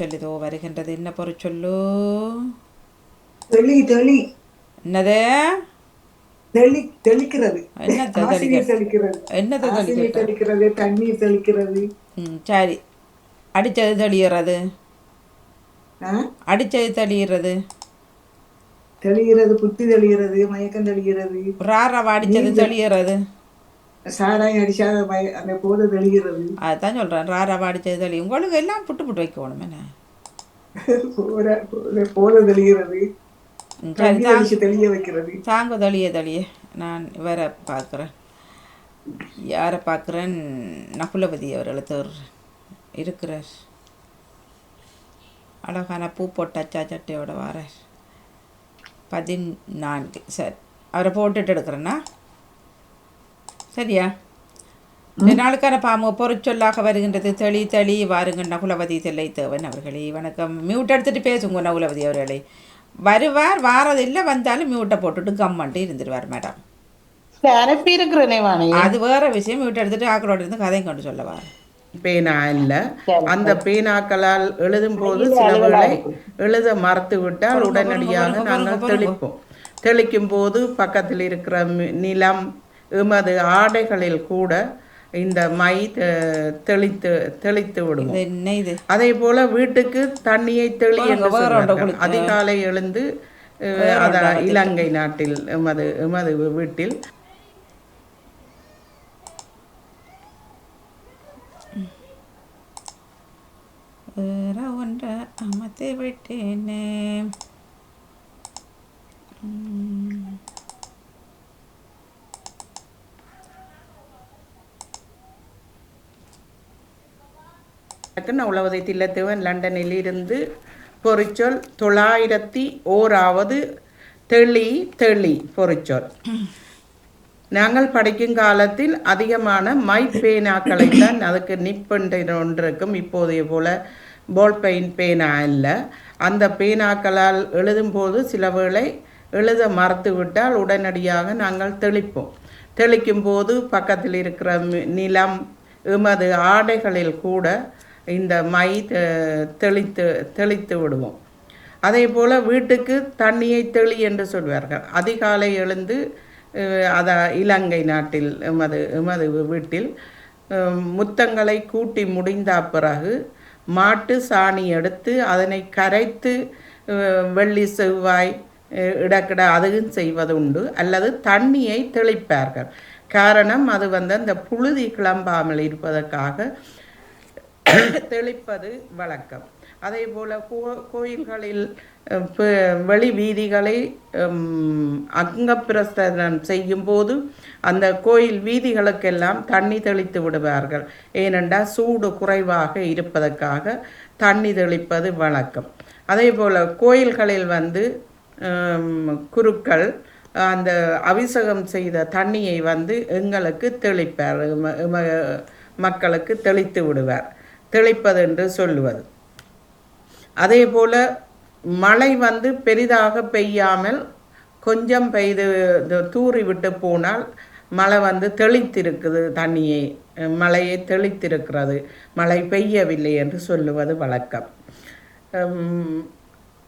தெளிதோ வருகின்றது? என்ன பொருள் சொல்லு? தெளி தெளி. என்னது? தெளி தெளிக்கிறது. ஆசிரியர் தெளிக்கிறது. தண்ணீர் தெளிக்கிறது. ம் சரி. அடித்தது தெளிகிறது ஆ? அடித்தது தெளிகிறது தெளிகிறது புத்தி தெளிகிறது மயக்கம் தெளிகிறது ராரவா அடித்தது தெளிகிறது சாராயம் அடிச்சாத மய அந்த போதை தெளிகிறது. அதுதான் சொல்கிறேன் ராரவா அடித்தது தெளி உங்களுக்கு எல்லாம் புட்டு புட்டு வைக்கணும் என்ன? போதை தெளிகிறது. தெளிய வைக்கிறது. தாங்க தளிய தளிய. நான் இவரை பார்க்குறேன். யாரை பார்க்குறேன்? நகுலபதி அவர்களை தேடுறேன் இருக்கிறார். அழகான பூ போட்டாச்சா சட்டையோட வாரார். பதினான்கு சரி அவரை போட்டுட்டு எடுக்கிறேன்னா? சரியா? இந்த நாளுக்கான பாம்பு பொறிச்சொல்லாக வருகின்றது. தெளி தெளி வாருங்கள். நகுலவதி தெல்லை தேவன் அவர்களே. வணக்கம். மியூட் எடுத்துட்டு பேசுங்க நகுலவதி அவர்களே. வருவார் வாரதில்லை வந்தாலும் மியூட்டை போட்டுட்டு கம்மன்ட்டு இருந்துருவார் மேடம் அது வேற விஷயம். மியூட் எடுத்துட்டு ஆக்களோட இருந்து கதையும் கொண்டு சொல்லவார். பேனா இல்ல. அந்த பேனாக்களால் எழுதும் போது சில வேளை எழுத மறத்து விட்டால் உடனடியாக நாங்கள் தெளிப்போம். தெளிக்கும் போது பக்கத்தில் இருக்கிற நிலம் எமது ஆடைகளில் கூட இந்த மை தெளித்து தெளித்து விடுவோம். அதே போல வீட்டுக்கு தண்ணியை தெளி என்று. அதிகாலை எழுந்து அஹ், அத இலங்கை நாட்டில் எமது எமது வீட்டில். ஒன்றை அமர்த்தி விட்டேனே. நான் உழவதை உளவதை தில்லத்தேவன் லண்டனில் இருந்து பொறிச்சொல் தொள்ளாயிரத்தி ஓராவது தெளி தெளி பொறிச்சொல். நாங்கள் படிக்கும் காலத்தில் அதிகமான மை பேனாக்களை தான் அதுக்கு நிப்புன்ற ஒன்று இருக்கும் இப்போதைய போல போல் பெயின் பேனா இல்லை அந்த பேனாக்களால் எழுதும்போது சில வேளை எழுத மறத்து விட்டால் உடனடியாக நாங்கள் தெளிப்போம். தெளிக்கும் போது பக்கத்தில் இருக்கிற நிலம் எமது ஆடைகளில் கூட இந்த மை தெ- தெளித்து தெளித்து விடுவோம். அதே போல் வீட்டுக்கு தண்ணியை தெளி என்று சொல்வார்கள். அதிகாலை எழுந்து அதை இலங்கை நாட்டில் எமது எமது வீட்டில் முத்தங்களை கூட்டி முடிந்த பிறகு மாட்டு சாணி எடுத்து அதனை கரைத்து வெள்ளி செவ்வாய் இடக்கிட அதுவும் செய்வது உண்டு. அல்லது தண்ணியை தெளிப்பார்கள். காரணம் அது வந்து அந்த புழுதி கிளம்பாமல் இருப்பதற்காக தெளிப்பது வழக்கம். அதே போல் கோ கோயில்களில் வெளி வீதிகளை உம், அங்கப்பிரஸ்தனம் செய்யும்போது அந்த கோயில் வீதிகளுக்கெல்லாம் தண்ணி தெளித்து விடுவார்கள். ஏனென்றால் சூடு குறைவாக இருப்பதற்காக தண்ணி தெளிப்பது வழக்கம். அதே போல் கோயில்களில் வந்து குருக்கள் அந்த அபிஷேகம் செய்த தண்ணியை வந்து எங்களுக்கு தெளிப்பார் மக்களுக்கு தெளித்து விடுவார். தெளிப்பது என்று சொல்லுவது. அதே போல் மழை வந்து பெரிதாக பெய்யாமல் கொஞ்சம் பெய்து தூறி விட்டு போனால் மழை வந்து தெளித்திருக்குது தண்ணியை மழையை தெளித்திருக்கிறது. மழை பெய்யவில்லை என்று சொல்லுவது வழக்கம்.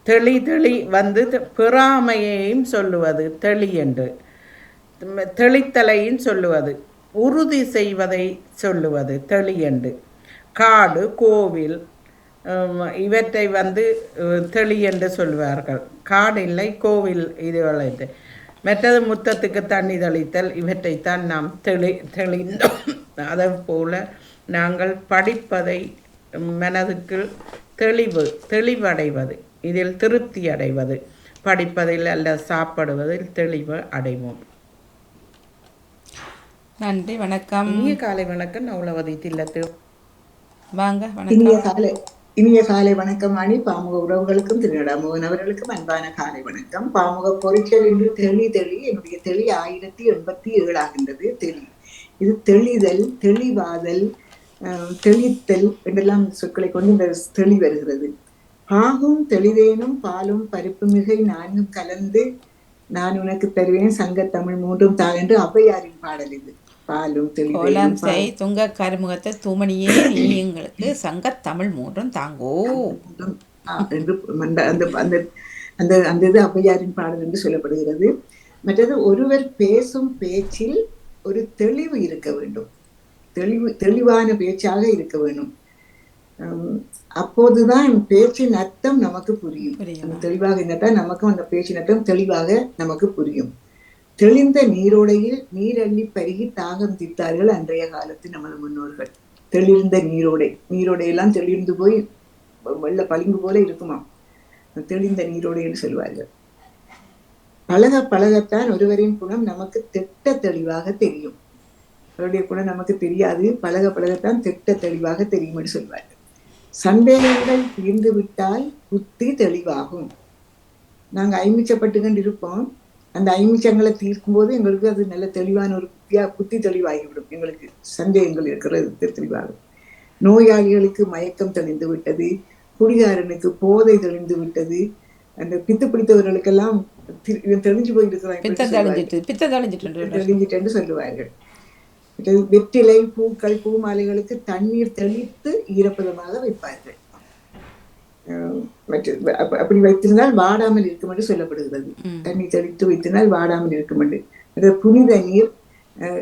தெளி தெளி வந்து பெறாமையையும் சொல்லுவது தெளி என்று. தெளித்தலையும் சொல்லுவது உறுதி செய்வதை சொல்லுவது தெளி என்று. காடு கோவில் இவற்றை வந்து தெளி என்று சொல்வார்கள். காடு இல்லை கோவில் இது. மற்றது முத்தத்துக்கு தண்ணி தெளித்தல் இவற்றைத்தான் நாம் தெளி தெளிந்தோம். அதை போல நாங்கள் படிப்பதை மனதுக்கு தெளிவு தெளிவடைவது இதில் திருப்தி அடைவது. படிப்பதில் அல்ல சாப்பிடுவதில் தெளிவு அடைவோம். நன்றி வணக்கம். இனிய காலை வணக்கம் நவுலவதி தில்லத்து. வாங்க இனிய சாலை காலை இனிய காலை வணக்கம் அணி. பாமுக உறவுகளுக்கும் திருநடாமோகன் அவர்களுக்கும் அன்பான காலை வணக்கம். பாமுக பொறிச்சல் என்று தெளி தெளி என்னுடைய தெளி ஆயிரத்தி எண்பத்தி ஏழாகின்றது தெளி. இது தெளிதல் தெளிவாதல் அஹ், தெளித்தல் என்றெல்லாம் சொற்களை கொண்டு இந்த தெளி வருகிறது. பாகும் தெளிதேனும் பாலும் பருப்பு மிகை நான்கும் கலந்து நான் உனக்கு தருவேன். சங்க தமிழ் மூன்றும் தா என்று ஔவையாரின் பாடல் இது. பாலும் கோலம் செய் துங்க கருமுகத்தை தூமணியே நீ எங்களுக்கு சங்கத் தமிழ் மூன்றும் தாங்கோ. என்று அந்த அந்த அந்த இது ஔவையாரின் பாடல் என்று சொல்லப்படுகிறது. மற்றது ஒருவர் பேசும் பேச்சில் ஒரு தெளிவு இருக்க வேண்டும். தெளிவு தெளிவான பேச்சாக இருக்க வேண்டும். அப்போதுதான் பேச்சின் அர்த்தம் நமக்கு புரியும். தெளிவாக இருந்தால் நமக்கும் அந்த பேச்சின் அர்த்தம் தெளிவாக நமக்கு புரியும். தெளிந்த நீரோடையில் நீரள்ளி பருகி தாகம் தீர்த்தார்கள் அன்றைய காலத்து நமது முன்னோர்கள். தெளிர்ந்த நீரோடை நீரோடையெல்லாம் தெளிர்ந்து போய் வெள்ள பளிங்கு போல இருக்குமா? தெளிந்த நீரோடை என்று சொல்வார்கள். பழக பழகத்தான் ஒருவரின் குணம் நமக்கு திட்ட தெளிவாக தெரியும். அவருடைய குணம் நமக்கு தெரியாது பழக பழகத்தான் திட்ட தெளிவாக தெரியும் என்று சொல்வார்கள். சந்தேகங்கள் தீர்ந்து விட்டால் புத்தி தெளிவாகும். நாங்கள் ஐமிச்சப்பட்டு கொண்டு இருப்போம் அந்த ஐமிச்சங்களை தீர்க்கும் போது எங்களுக்கு அது நல்ல தெளிவான ஒரு புத்தியா புத்தி தெளிவாகிவிடும். எங்களுக்கு சந்தேகங்கள் இருக்கிறது தெளிவாகும் நோயாளிகளுக்கு மயக்கம் தெளிந்து விட்டது குடிகாரனுக்கு போதை தெளிந்து விட்டது அந்த பித்து பிடித்தவர்களுக்கெல்லாம் தெளிஞ்சு தெளிஞ்சிட்டு சொல்லுவார்கள். வெற்றிலை பூக்கள் பூமாலைகளுக்கு தண்ணீர் தெளித்து ஈரப்பதமாக வைப்பார்கள். மற்ற அப்ப- அப்படி வைத்திருந்தால் வாடாமல் இருக்கும் என்று சொல்லப்படுகிறது. தண்ணீர் தெளித்து வைத்திருந்தால் வாடாமல் இருக்கும் என்று. அது புனித நீர்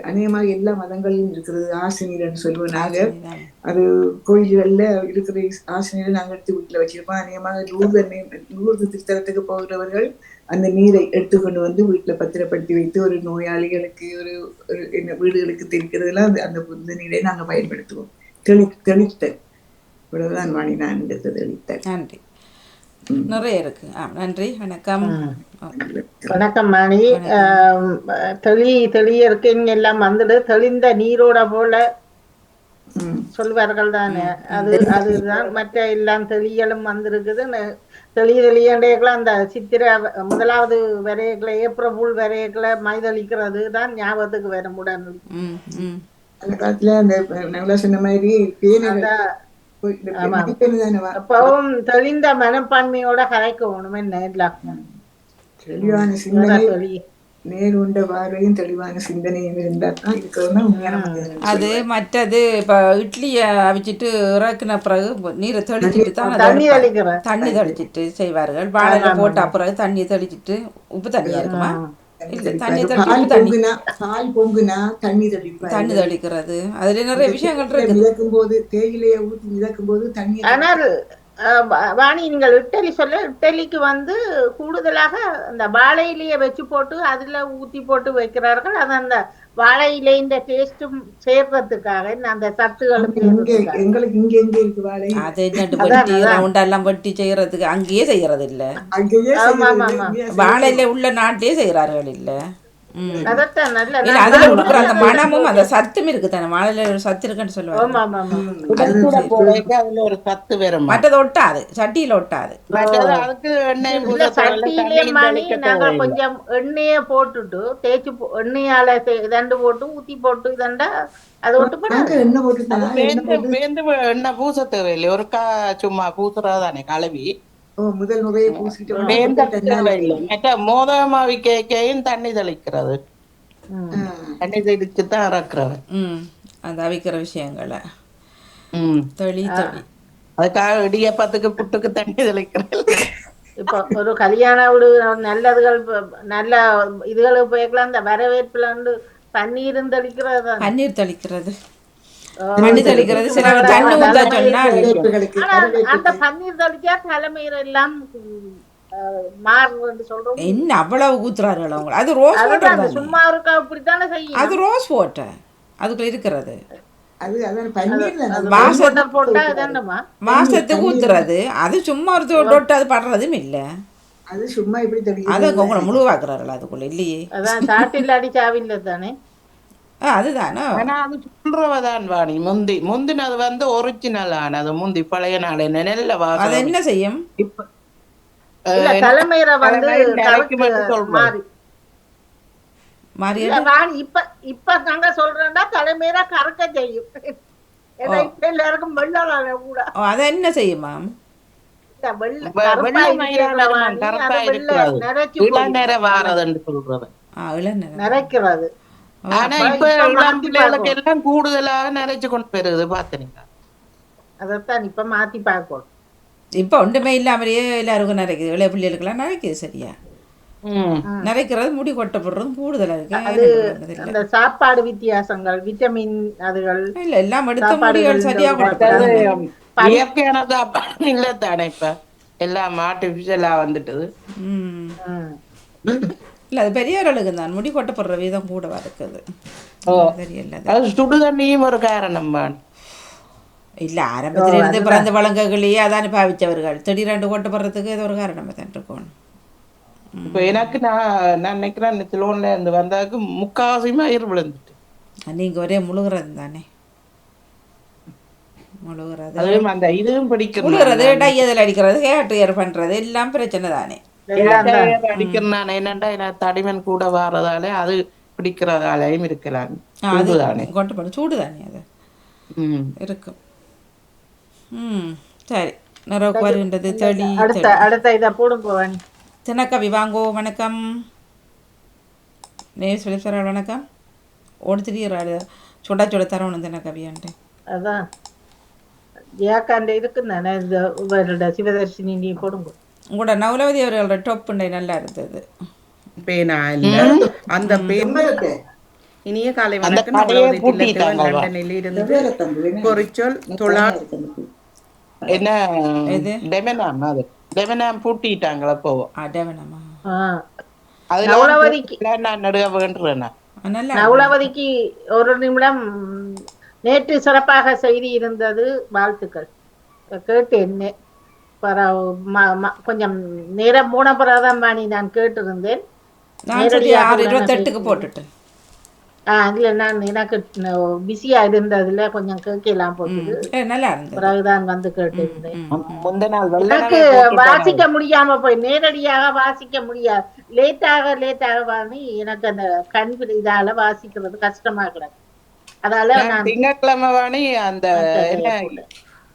அநேகமாக எல்லா மதங்களிலும் இருக்கிறது. ஆசை நீர் என்று சொல்லுவோம் நாங்க அது கோயில்கள்ல இருக்கிற ஆசிரியரை நாங்கள் எடுத்து வீட்டுல வச்சிருப்போம். அநேகமாக லூர்து லூர்து திருத்தலத்துக்கு போகிறவர்கள் அந்த நீரை எடுத்துக்கொண்டு வந்து வீட்டுல பத்திரப்படுத்தி வைத்து ஒரு நோயாளிகளுக்கு ஒரு ஒரு என்ன வீடுகளுக்கு தெளிக்கிறதுலாம் அந்த அந்த புனித நீரை நாங்க பயன்படுத்துவோம். தெளி தெளித்தல் இவ்வளவுதான் வாணி நான் எடுத்து தெளித்தல் நன்றி நிறைய இருக்கு. நன்றி வணக்கம். வணக்கம் மணி. தெளி தெளிய இருக்கீங்க எல்லாம் வந்துடு. தெளிந்த நீரோட போல ம். சொல்வார்கள் தானே. அது அதுதான் மற்ற எல்லாம் தெளியலும் வந்திருக்குது ந- தெளிய தெளியண்டேக்கெல்லாம் அந்த சித்திரை முதலாவது வரையக்களை ஏப்ரல் வரையக்களை மைதளிக்கிறது தான் ஞாபகத்துக்கு வரும் உடனே. அந்த காலத்துல அந்த நல்லா சொன்ன மாதிரி அப்பவும் தெளிந்த மனப்பான்மையோட கரைக்கணும் என்ன எல்லாம் தெளிவான சிந்தனை. நேருண்ட பார்வையும் தெளிவான சிந்தனையும் இருந்தால் தான் இருக்கிறதுனா உண்மையான மனிதன் அது மற்றது இப்போ இட்லியை அவிச்சிட்டு இறக்குன பிறகு நீரை தெளிச்சிட்டு தான் தண்ணி தண்ணி தெளிச்சிட்டு செய்வார்கள். வாழையில போட்ட பிறகு தண்ணி தெளிச்சிட்டு உப்பு தண்ணியா இருக்குமா? பால் பொங்குனா பால் பொங்குனா தண்ணி தெளிப்பாரு தண்ணி தெளிக்கிறது அதுல நிறைய விஷயங்கள் இருக்கு மிதக்கும் போது தேயிலையை ஊற்றி மிதக்கும் போது தண்ணி ஆனால் வாணி நீங்கள் இட்டலி சொல்ல இட்டலிக்கு வந்து கூடுதலாக அந்த வாழை இலையை வச்சு போட்டு அதுல ஊத்தி போட்டு வைக்கிறார்கள். அது அந்த வாழை இலையின் டேஸ்டும் சேர்றதுக்காக அந்த சத்துகளும். எங்களுக்கு இங்க எங்க இருக்கு வாழை அது வெட்டி ரவுண்டெல்லாம் வெட்டி செய்யறதுக்கு அங்கேயே செய்யறது இல்ல வாழையில உள்ள நாட்டிலே செய்யறார்கள் இல்ல. மனமும் அந்த சத்தும் இருக்கு தானே? வாழையில ஒரு சத்து இருக்குன்னு சொல்லுவாங்க. ஒரு சத்து மற்றது ஒட்டாது. சட்டியில ஒட்டாது. கொஞ்சம் எண்ணெய போட்டுட்டு தேய்ச்சி போ- எண்ணெயால தே- இதண்டு போட்டு ஊத்தி போட்டு இதண்டா அது ஒட்டு எண்ணெய் போட்டு தான் வேந்து வேந்து எண்ணெய் பூச தேவையில்லை. ஒருக்கா சும்மா பூசுறதானே கழுவி. ஓ முதல் முறையை பூசிட்டு மோதமாவி கேக்கையும் தண்ணி தெளிக்கிறது. தண்ணி தெளிச்சு தான் இறக்குறது ம் அந்த அவிக்கிற விஷயங்களை. ம். தெளி தெளி அதுக்காக இடியப்பத்துக்கு புட்டுக்கு தண்ணி தெளிக்கிறது இப்போ ஒரு கல்யாண வீடு நல்லதுகள் நல்ல இதுகளுக்கு போய்க்கலாம் அந்த வரவேற்புல வந்து பன்னீரும் தெளிக்கிறது. பன்னீர் தெளிக்கிறது. தண்ணி தெளிக்கிறது சில பேர் தண்ணி ஊத்த சொன்னால் அந்த பன்னீர் தெளிச்சா தலைமையில எல்லாம் என்ன அவ்வளவு ஊத்துறார்கள் அவங்க? அது ரோஸ் வாட்டர் சும்மா இருக்கா இப்படித்தானே செய்யும். அது ரோஸ் வாட்டர். அதுக்குள்ள இருக்கிறது. வாசத்துக்கு ஊத்துறது. அது சும்மா ஒரு தொட்டு அது படுறதும் இல்ல. அது சும்மா இப்படி தெரியும் அதை உங்களை முழுவாக்குறார்கள் அதுக்குள்ள இல்லையே? அதான் சாட்டில் அடி சாவில்ல தானே. அதுதானே? ஆனா அது சொல்றவதான் வாணி. முந்தி முந்தினது வந்து ஒரிஜினல் ஆனது. முந்தி பழைய நாள். என்ன நெல்ல அது என்ன செய்யும்? இப்ப தலைமையில வந்து இப்ப இப்ப நாங்க சொல்றோம்னா தலைமையில கறக்க செய்யும். இப்ப எல்லாருக்கும் வெள்ளம் கூட அதை என்ன. நிறைச்சு இளநீர வாரதுன்னு சொல்றது நிறைக்கிறது ஆனா இப்ப இளம் பிள்ளைகளுக்கு. எல்லாம் கூடுதலாக நிறைச்சு கொண்டு வருது பாத்தீங்க அதைத்தான் இப்ப மாத்தி பார்க்கணும். இப்போ ஒன்றுமே இல்லாமலேயே எல்லாருக்கும் நிறைக்குது இளைய பிள்ளைகளுக்கெல்லாம் நிறைக்குது சரியா? நிறைக்கிறது முடி கொட்டப்படுறதும் கூடுதலாக இருக்கு. அந்த சாப்பாடு வித்தியாசங்கள் விட்டமின் அதுகள் இல்ல எல்லாம் எடுத்த முடிகள் சரியா இயற்கையான சாப்பாடு இல்ல தானே இப்ப? எல்லாம் ஆர்டிபிஷியலா வந்துட்டது. இல்ல அது பெரியவர்களுக்கு தான். முடி கொட்டப்படுற வீதம் கூடவா இருக்குது அது. சுடுதண்ணியும் ஒரு காரணம் இல்ல ஆரம்பத்துல இருந்து பிறந்த வழங்கங்களே அதான் பாவிச்சவர்கள். திடீரெண்டு கொட்டப்படுறதுக்கு ஏதோ ஒரு காரணம் தான் இருக்கும். இப்ப எனக்கு நான் நான் நினைக்கிறேன் சிலோன்ல இருந்து வந்தாக்கு முக்காவாசி மயிர் விழுந்துட்டு. நீங்க ஒரே முழுகிறது தானே. முழுகிறது. அந்த இதுவும் பிடிக்கிறது முழுகிறது டையதில் அடிக்கிறது ஹேர் ட்ரியர் பண்றது எல்லாம் பிரச்சனை தான். அடிக்கிறேன் நான். என்னண்டா எனக்கு தடிமன் கூட வாரதால அது பிடிக்கிறதாலையும் இருக்கலாம். சுடுதானே. கொட்டப்படும் சூடு தானே அது. இருக்கும். ம் சரி. நிறவுக்கு வருகின்றது தெளி அடுத்த அடுத்த இதை போடும் போவானி தினக்கவி வாங்கோ வணக்கம். நேர் சொல்லி சார் வணக்கம். ஓடி திரியிறாரு சுட சுட தரணும் தினக்கவியான்ட்டு அதான். ஜியாக்காண்ட இருக்கு தானே இந்த சிவதர்ஷினி நீ போடுங்க. உங்களோட நவலவதி அவர்களோட டொப்புண்டை நல்லா இருந்தது. பேனா இல்ல. அந்த பேன் இனிய காலை அந்த வணக்கம். தில்லத்தேவன் வா. லண்டனில் இருந்து என்ன? பொறிச்சொல் துளா என்ன? எது? டெமனாம் அது. டெமனாம் பூட்டிட்டாங்களா போவோம் அடவனமா ஆ. அதுல நவலவதிக்கு நான் நடுக வேண்டுறேன் நவுலவதிக்கு ஒரு நிமிடம் நேற்று சிறப்பாக செய்தி இருந்தது வாழ்த்துக்கள். கேட்டேன். நே- ம- கொஞ்சம் நேரம் மூண வாணி நான் கேட்டிருந்தேன் இருபத்தெட்டுக்கு போட்டுட்டேன். ஆ இல்ல நான் எனக்கு பிஸியா இருந்ததுல கொஞ்சம் கேட்கலாம் இருந்தது. பிறகுதான் வந்து கேட்டிருந்தேன். எனக்கு வாசிக்க முடியாம போய் நேரடியாக வாசிக்க முடியாது. லேட்டாக லேட்டாக வாங்கி எனக்கு அந்த கண் இதால வாசிக்கிறது கஷ்டமா கிடக்கு. அதால நான் திங்கட்கிழமை வாணி அந்த என்ன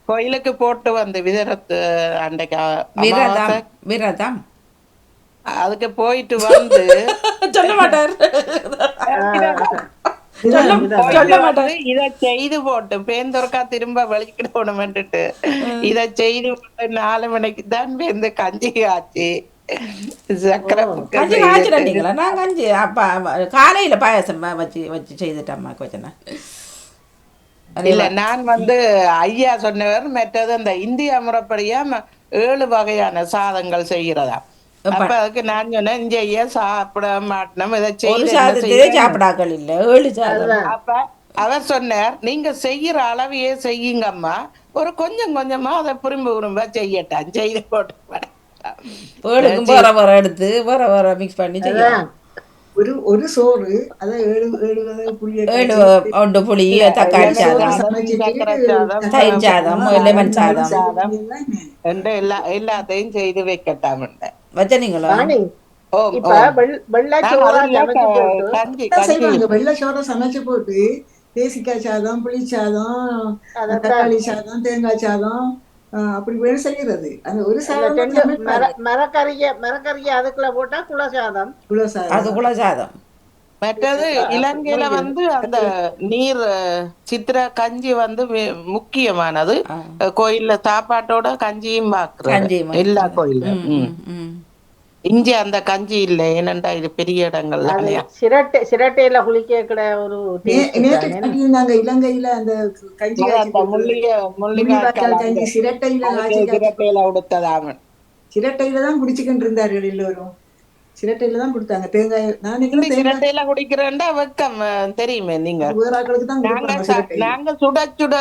கோயிலுக்கு போட்டு வந்த விதரத்து அன்றைக்கு விரதம். விரதம். அதுக்கு போயிட்டு வந்து சொல்ல மாட்டார். சொல்ல சொல்ல மாட்டார். இத செய்து போட்டு பேந்தொருக்கா திரும்ப வெளிக்கிடணும்னுட்டு இத செய்து போட்டு நாலு மணிக்கு தான் பேருந்து கஞ்சி காய்ச்சி கஞ்சி கஞ்சி காலையில பாயாசம் வச்சு வச்சு செய்துட்டேன் அம்மாக்கு வச்சேன் இல்ல நான் வந்து ஐயா சொன்னவர் மற்றது அந்த இந்திய முறைப்படியா ஏழு வகையான சாதங்கள் செய்கிறதா. அப்ப அதுக்கு நான் சொன்னேன் ஐயா சாப்பிட மாட்டோம் இதை சாப்பிடாக்கள் இல்ல ஏழு சாதம். அப்ப அவர் சொன்னார் நீங்க செய்யற அளவையே செய்யுங்கம்மா ஒரு கொஞ்சம் கொஞ்சமா அதை புரிம்பு புரிம்பா செய்யட்டான் செய்து போட்டு எடுத்து வேற வேற மிக்ஸ் பண்ணி செய்யலாம். ஒரு ஒரு சோறு அதான் புளி தக்காளி சாதம் தயிர் சாதம் லெமன் சாதம் எல்லா எல்லாத்தையும் செய்து வைக்கட்டாம் வச்சனீங்களா வாணி, ஓ இப்ப வெள்- வெள்ளை சோறா சமைச்சு போட்டு தேசிக்காய் சாதம் புளி சாதம் தக்காளி சாதம் தேங்காய் சாதம் அப்படி வேணும் செய்யறது அந்த ஒரு சாதம் மரக்கறிய மரக்கறிய அதுக்குள்ள போட்டா குலசாதம். இவ்வளவு சாதம் அது குல சாதம் மற்றது இலங்கையில வந்து அந்த நீர் சித்திர கஞ்சி வந்து முக்கியமானது. கோயில்ல சாப்பாட்டோட கஞ்சியும் பாக்குறது. கஞ்சியும் எல்லா கோயிலும் இங்க அந்த கஞ்சி இல்ல ஏனண்டா இது பெரிய இடங்கள் அது தானே சிரட்டை சிரட்டையில குளிக்க கிட ஒரு நே- taste நேற்று தானே. காட்டியிருந்தாங்க இலங்கையில அந்த கஞ்சி முள்ளிக முள்ளிவாய்க்கால் கஞ்சி முள்ளிகாய்க்கால் சிரட்டையில சிறப்பையில உடுத்ததாமன் சிரட்டையில தான் குடிச்சுக்கிட்டு இருந்தார்கள் எல்லோரும். சிரட்டையில தான் கொடுத்தாங்க. தேங்காய் நான் சிரட்டையில குடிக்கிறேன்டா வெக்கம். தெரியுமே நீங்க. நாங்க சுட சுட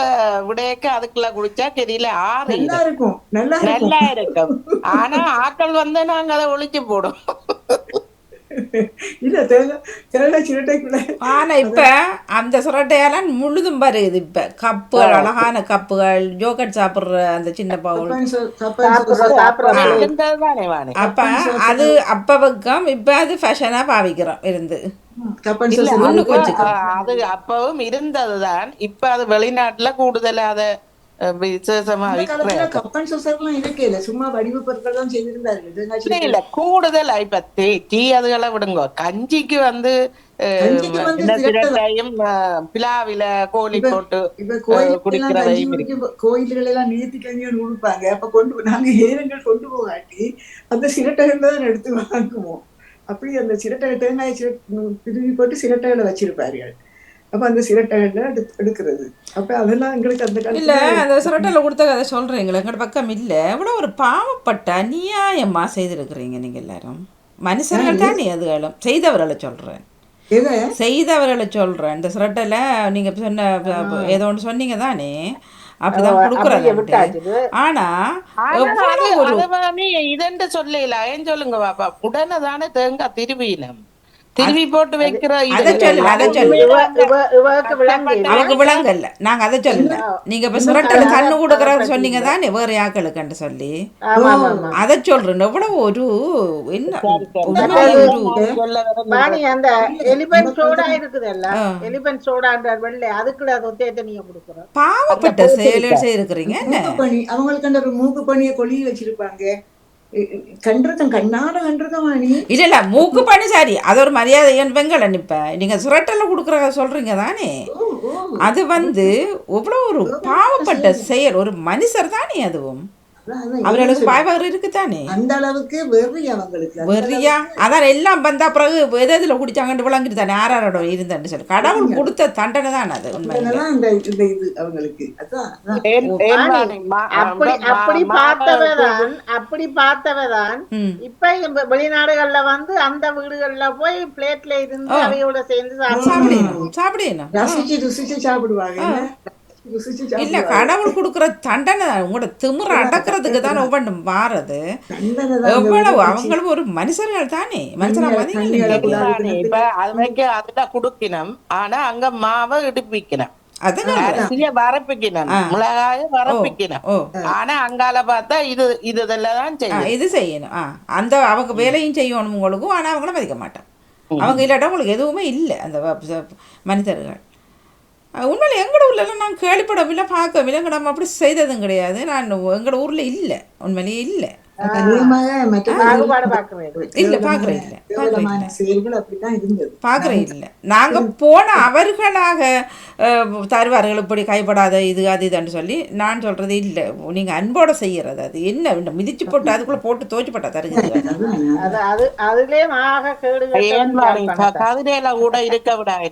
விடையக்க அதுக்குள்ள குடிச்சா தெரியல ஆறு நல்லா இருக்கும். நல்லா இருக்கும். நல்லா இருக்கும். ஆனா ஆட்கள் வந்து நாங்க அதை ஒளிச்சு போடும் இல்ல தேங்காய் சிரட்டைக்குள்ள ஆனா இப்ப அந்த சுரட்டையெல்லாம் முழுதும் வருது இப்ப கப்புகள் அழகான கப்புகள் ஜோக்கட் சாப்பிடுற அந்த சின்ன பவுல். அப்ப அது அப்ப பக்கம் இப்ப அது ஃபேஷனா பாவிக்கிறோம் இருந்து. அது அப்பவும் இருந்ததுதான். இப்ப அது வெளிநாட்டுல கூடுதலா அத விசேஷமா கப்பன் சொசைட்டிலாம் இருக்கே இல்ல. சும்மா வடிவு பொருட்கள் தான் செய்திருந்தார்கள். இல்ல கூடுதல் இப்ப டீ டீ அதுகளை விடுங்க. கஞ்சிக்கு வந்து பிலாவில கோழி போட்டு கோயில்கள் எல்லாம் நேர்த்தி கஞ்சியும் கொடுப்பாங்க அப்ப கொண்டு நாங்க ஏனங்கள் கொண்டு போகாட்டி அந்த சிரட்டைகள் தான் எடுத்து வாங்குவோம். அப்படி அந்த சிரட்டை தேங்காய் திருவி போட்டு சிரட்டைகளை வச்சிருப்பார்கள். அப்ப அந்த எடுத்து எடுக்கிறது. அப்ப அதெல்லாம் எங்களுக்கு அந்த இல்ல அந்த சுரட்டில் கொடுத்த கதை சொல்றீங்களே எங்கட பக்கம் இல்ல. இவ்வளோ ஒரு பாவப்பட்ட அநியாயமா செய்திருக்கிறீங்க நீங்க எல்லாரும். மனுஷர்கள் தானே அதுகளும் செய்தவர்களை சொல்றேன். எதை? செய்தவர்களை சொல்றேன். இந்த சுரட்டில் நீங்க சொன்ன ஏதோ ஒன்று சொன்னீங்க தானே? அப்படிதான் கொடுக்குறாங்க ஆனா இதென்று சொல்லல. ஏன் சொல்லுங்க பாப்பா. உடனே தானே தேங்காய் திருவினம் திருவி போட்டு வைக்கிற இது அதை சொல்லு, அதை சொல்லு. அவங்க விளங்கல்ல நாங்க அதை சொல்லல. நீங்க இப்ப சுரட்டல கண்ணு கொடுக்குறவர் சொன்னீங்க தானே வேற யாக்களுக்குன்னு சொல்லி. அதை சொல்றேன். எவ்வளவு ஒரு என்ன வாணி அந்த எலிபென்ட் சோடா இருக்குதுல்ல ஆ. எலிபென்ட் சோடான்ற வெள்ளை அதுக்குள்ள அது ஒத்தையத்தை நீங்க கொடுக்குறோம். பாவப்பட்ட செயல் செய்திருக்கிறீங்க என்ன? மூக்கு பணி அவங்களுக்கு அந்த ஒரு மூக்கு பணியை கொள்ளி வச்சிருப்பாங்க. கண்டிருக்கேன் கண்ணாட கண்டிருக்கேன் இல்ல இல்ல மூக்கு பண்ணி சாரி. அது ஒரு மரியாதை. என் வெங்கல நிப்ப. நீங்க சுரட்டல கொடுக்குற சொல்றீங்க தானே? அது வந்து எவ்வளவு ஒரு பாவப்பட்ட செயல். ஒரு மனுஷர் தானே அதுவும். அவர்களுக்கு பாய்வகர் இருக்குதானே அந்த அளவுக்கு வெறி அவங்களுக்கு வெறியா? அதான் எல்லாம் வந்தா பிறகு எது எதுல குடிச்சாங்கன்னு விளங்கிட்டு தானே ஆறாரோட இருந்தேன்னு சொல்லி. கடவுள் கொடுத்த தண்டனை தான் அது இந்த இது அவங்களுக்கு. அப்படி பார்த்தவதான் அப்படி பார்த்தவதான். இப்ப வெளிநாடுகள்ல வந்து அந்த வீடுகள்ல போய் பிளேட்ல இருந்து அவையோட சேர்ந்து சாப்பிடணும். சாப்பிடணும் ரசிச்சு ருசிச்சு சாப்பிடுவாங்க இல்ல கடவுள் கொடுக்குற தண்டனை தான். உங்களோட திமிர அடக்கிறதுக்கு தான் ஒவ்வொன்றும் மாறுது. எவ்வளவு அவங்களும் ஒரு மனுஷர்கள் தானே. மனுஷனா இப்ப அதுக்கு அதுல குடுக்கினம். ஆனா அங்க மாவை இடிப்பிக்கணும். அரிசிய வரப்பிக்கணும் மிளகாய வரப்பிக்கணும் ஓ. ஆனா அங்கால பார்த்தா இது இது இதெல்லாம் செய்யும். இது செய்யணும். அந்த அவங்க வேலையும் செய்யணும் உங்களுக்கும். ஆனா அவங்கள மதிக்க மாட்டான். அவங்க இல்லாட்டா உங்களுக்கு எதுவுமே இல்லை. அந்த மனிதர்கள். உண்மையில எங்கட ஊர்ல நான் கேள்விப்படவில்லை பார்க்கவில்லை எங்கட நம்ம அப்படி செய்ததும் கிடையாது. நான் எங்கட ஊர்ல இல்லை. உண்மையிலேயே இல்லை. நாங்க போன அவர்களாக தருவார்கள் இப்படி கைப்படாத இது அது இதுன்னு சொல்லி நான் சொல்றது இல்லை. நீங்க அன்போட செய்யறது அது. என்ன மிதிச்சு போட்டு அதுக்குள்ள போட்டு தோச்சு போட்டா தருகிறது கூட இருக்க விடாது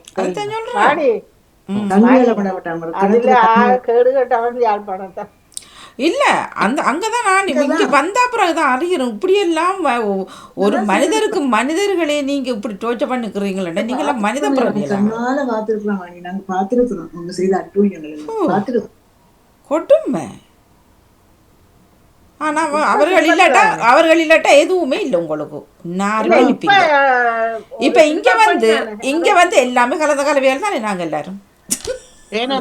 இல்ல அந்த அங்கதான் நான் இங்க வந்த பிறகுதான் அறிகிறேன் இப்படியெல்லாம் வ- ஒ- ஒரு மனிதருக்கு மனிதர்களே நீங்க இப்படி டோச்சர் பண்ணிக்கிறீங்களா நீங்க எல்லாம் மனித பிறவியலா? நாங்க பாத்துருக்கிறோம். செய்த அட்டூழியங்கள் எல்லாம். பாத்துருக்கோம் கொட்டுமை ஆனா அவ- அவர்கள் இல்லாட்டா அவர்கள் இல்லாட்டா எதுவுமே இல்லை உங்களுக்கு. நாருமே நிப்பீங்க இப்ப இங்க வந்து இங்க வந்து எல்லாமே கலந்த கலவையால் தானே நாங்க எல்லாரும்? ஏன்னா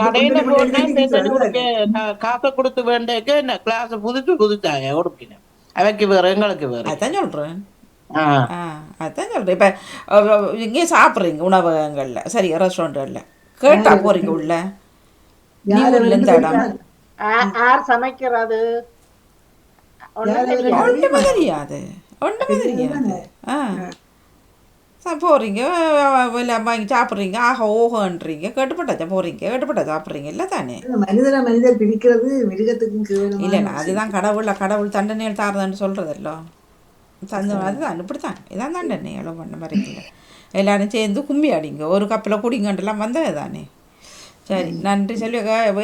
கடையில போனா பேசணுக்கு நான் காசை கொடுத்து வேண்டேக்கு என்ன கிளாஸ் புதுசு புதுசாக கொடுக்கணும் அவைக்கு வேற எங்களுக்கு வேற. அதான் சொல்றேன். ஆ. ஆ அதான் சொல்றேன். இப்ப இங்கே சாப்பிட்றீங்க உணவகங்கள்ல சரி ரெஸ்டாரண்ட்ல கேட்டா போறீங்க உள்ள? யார் சமைக்கிறது ஒண்ணும் தெரியாது. ஒன்றுமே தெரியாது. ஆ. போறீங்க. எல்லாம் வாங்கி சாப்பிட்றீங்க. ஆஹா ஓஹோன்றீங்க கட்டுப்பட்டாச்சா போறீங்க. கட்டுப்பட்டா சாப்பிட்றீங்க. இல்லை தானே? மனிதரை மனிதர் பிடிக்கிறது மிருகத்துக்கும் கேவலமான இல்லைண்ணா அதுதான் கடவுள. கடவுள் தண்டனையில் தாரதான்னு சொல்கிறதல்லோ தந்த அதுதான் இப்படித்தான். இதான் தண்டனை. எவ்வளோ பண்ண மாதிரி இல்லை. எல்லாரும் சேர்ந்து கும்மி அடிங்க. ஒரு கப்பில் குடிங்கன்றலாம் வந்தது தானே? சரி நன்றி செல்வி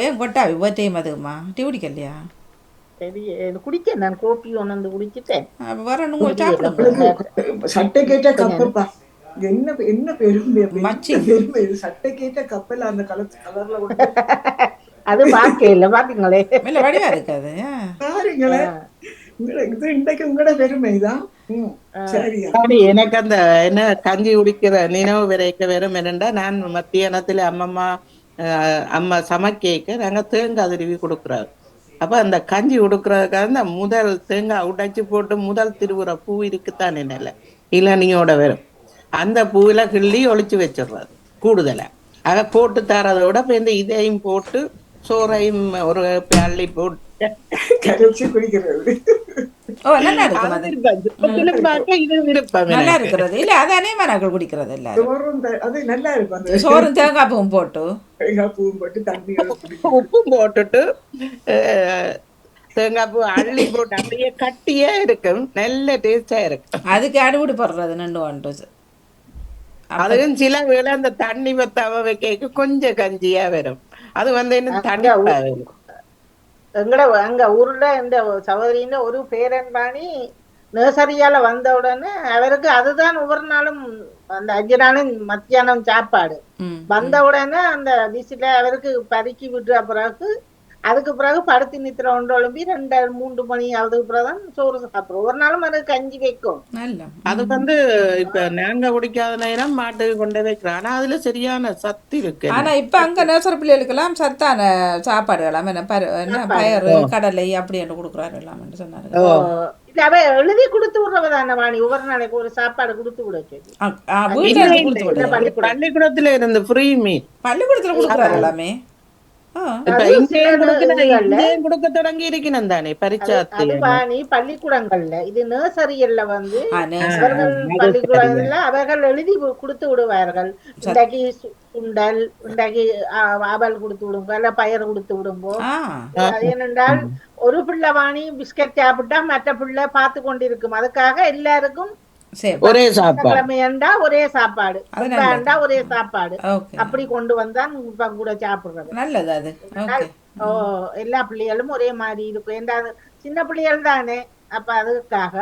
ஏன் கொட்டா? விவத்தையும் அதுமா டீ குடிக்கலையா? குடிக்க நான் கோப்பி ஒன்று வந்து குடிச்சிட்டேன். அப்போ வரணுங்க சாப்பிடுங்க சட்டை கேட்ட கப்பப்பா என்ன என்ன பெருமை என்ன மச்சி. பெருமை? சட்டை கேட்ட கப்பல்? அந்த கலர் கலர்ல அது பார்க்க இல்லை பாத்தீங்களே. இல்லை வடிவா இருக்காது. பாருங்களேன் இன்றைக்கு உங்களோட பெருமைதான் எனக்கு அந்த என்ன கஞ்சி குடிக்கிற நினைவு விரைக்க வெறும் என்னண்டா நான் மத்தியானத்துல அம்மம்மா அம்மா சமைக்க நாங்க தேங்காய் திருவி கொடுக்குறாரு. அப்ப அந்த கஞ்சி கொடுக்கறதுக்காக அந்த முதல் தேங்காய் உடைச்சு போட்டு முதல் திருவுற பூ இருக்குத்தான் என்னல இளநியோட வரும் அந்த பூவில கிள்ளி ஒளிச்சு வச்சிடுறாரு கூடுதலா. அதை போட்டு தரதை விட இப்ப இந்த இதையும் போட்டு சோறையும் ஒரு அள்ளி போட்டு கரைச்சி குடிக்கிறது. ஓ நல்லா. இருக்கிறது. இல்ல அதானே குடிக்கிறது சோறும் த- அது நல்லா இருக்கும். அந்த சோறும் தேங்காய் பூவும் போட்டு தேங்காய் பூவும் போட்டு குடிக்கும் உப்பும் போட்டுட்டு தேங்காய் பூ அள்ளி போட்டு அப்படியே கட்டியே இருக்கும். நல்ல டேஸ்டா இருக்கும். அதுக்கு அடுவிடு போடுறது நின்று வந்துட்டு அதுவும் சில வேளை அந்த தண்ணி பத்தாம வைக்க கொஞ்சம் கஞ்சியா வரும். அது வந்து இன்னும் தண்ணி எங்கட அங்க ஊர்ல இந்த சகோதரின்னு ஒரு பேரன்பாணி நர்சரியால வந்த உடனே அவருக்கு அதுதான் ஒவ்வொரு நாளும் அந்த அஞ்சு நாளும் மத்தியானம் சாப்பாடு. வந்த உடனே அந்த விசில அவருக்கு பறிக்கி விட்டுற பிறகு அதுக்கு பிறகு படுத்து நித்திர ஒன்று எழும்பி ரெண்டு மூன்று மணி அதுக்கு பிறகுதான் சோறு சாப்பிடுவோம். ஒரு நாளும் அது கஞ்சி வைக்கும். நல்ல. அது வந்து இப்ப நாங்க குடிக்காத நேரம் மாட்டுக்கு கொண்டு வைக்கிறோம். ஆனா அதுல சரியான சத்து இருக்கு. ஆனா இப்ப அங்க நேசர பிள்ளைகளுக்கெல்லாம் சத்தான சாப்பாடு எல்லாம் என்ன பரு என்ன பயறு கடலை அப்படி என்று கொடுக்குறாரு எல்லாம் சொன்னாரு. இல்ல அவ எழுதி கொடுத்து விடுறவ தானே வாணி? ஒவ்வொரு நாளைக்கு ஒரு சாப்பாடு கொடுத்து விட சொல்லி. பள்ளிக்கூடத்துல? இருந்து ஃப்ரீ பள்ளிக்கூடத்துல கொடுக்குறாரு எல்லாமே. கொடுக்க தொடங்கி இருக்கணும் தானே பரிச்சாத்து வாணி பள்ளிக்கூடங்கள்ல இது நர்சரியல்ல வந்து அவர்கள் பள்ளிக்கூடங்கள்ல அவர்கள் எழுதி கொடுத்து விடுவார்கள் இன்றைக்கு சு- சுண்டல் இன்றைக்கு ஆ, அவல் கொடுத்து விடுங்க இல்ல பயர் கொடுத்து விடுங்கோ ஏனென்றால் ஒரு பிள்ளை வாணி பிஸ்கட் சாப்பிட்டா மற்ற பிள்ளை பார்த்து கொண்டிருக்கும் அதுக்காக எல்லாருக்கும் ஒரே சாப்பாடு. கிழமையண்டா ஒரே சாப்பாடு. ஒரே சாப்பாடு. அப்படி கொண்டு வந்தா இப்ப கூட சாப்பிடுறது. நல்லது அது. ஓகே. ஓ எல்லா பிள்ளைகளும் ஒரே மாதிரி இருக்கும். ஏண்டா சின்ன பிள்ளைகள் தானே. அப்ப அதுக்காக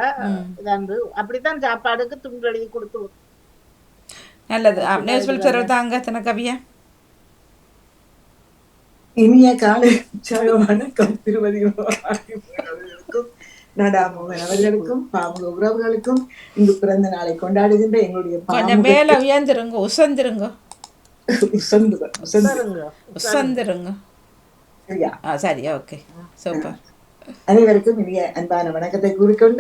இதாண்டு அப்படித்தான் சாப்பாடுக்கு துண்டு கொடுத்து நல்லது. நேஸ்வல் சார் தாங்க தன கவியா? இனிய காலை வணக்கம் திருமதி அவர்களுக்கும் நடாமோகன் அவர்களுக்கும் பாமுக உறவுகளுக்கும் இங்கு பிறந்த நாளை கொண்டாடுகின்ற எங்களுடைய கொஞ்சம் மேல உயர்ந்துருங்க உசந்துருங்க. உசந்துருங்க. சரியா? ஆ சரி ஓகே சூப்பர் அனைவருக்கும் இனிய அன்பான வணக்கத்தை கூறிக்கொண்டு